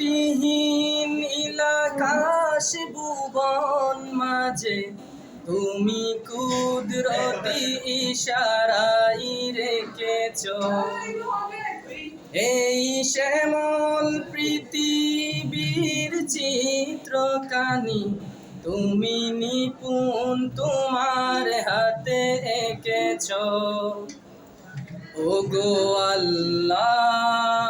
ত্রুটিহীন ইলাকাশ ভুবন মাঝে, তুমি কুদরতি ইশারাই রেখেছ। এই শ্যামল পৃথিবীর চিত্রকানি, তুমি নিপুণ তোমার হাতে এঁকেছ। ও গো আল্লাহ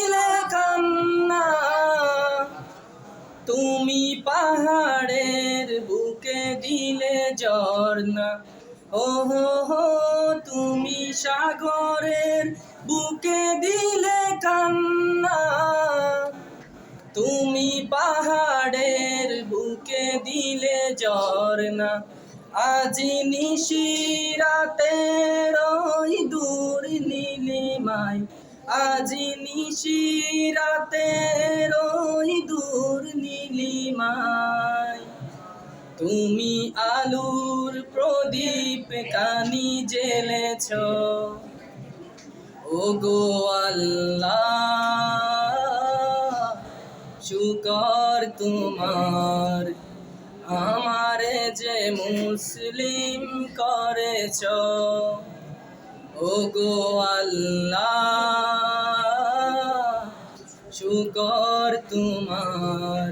ঝর্ণা ও হো, তুমি সাগরের বুকে দিলে কান্না। তুমি পাহাড়ের বুকে দিলে ঝর্ণা। আজি নিশিরাতে রই দূর নীলিমায়। আজি নিশিরাতে রই দূর নীলিমায়। তুমি আলুর প্রদীপ কানি জেলেছ ও গো আল্লাহ, শুকর তোমার, আমারে যে মুসলিম করেছ। ও গো আল্লাহ, শুকর তোমার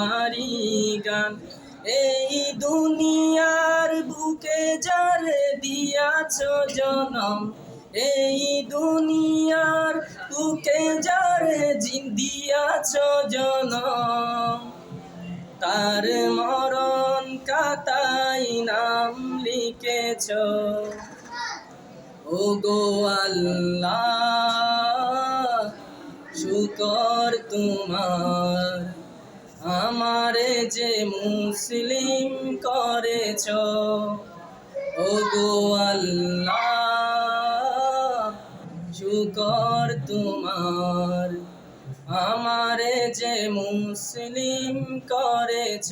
তোমারি গান। এই দুনিয়ার বুকে যারে দিয়াছ জনম, এই দুনিয়ার বুকে যারে দিয়াছ জনম। তার মরণ কাতাই নাম লিখেছ। ও গো আল্লাহ, শুকর তোমার। আমারে যে মুসলিম করেছ ও গো আল্লাহ তোমার। আমারে যে মুসলিম করেছ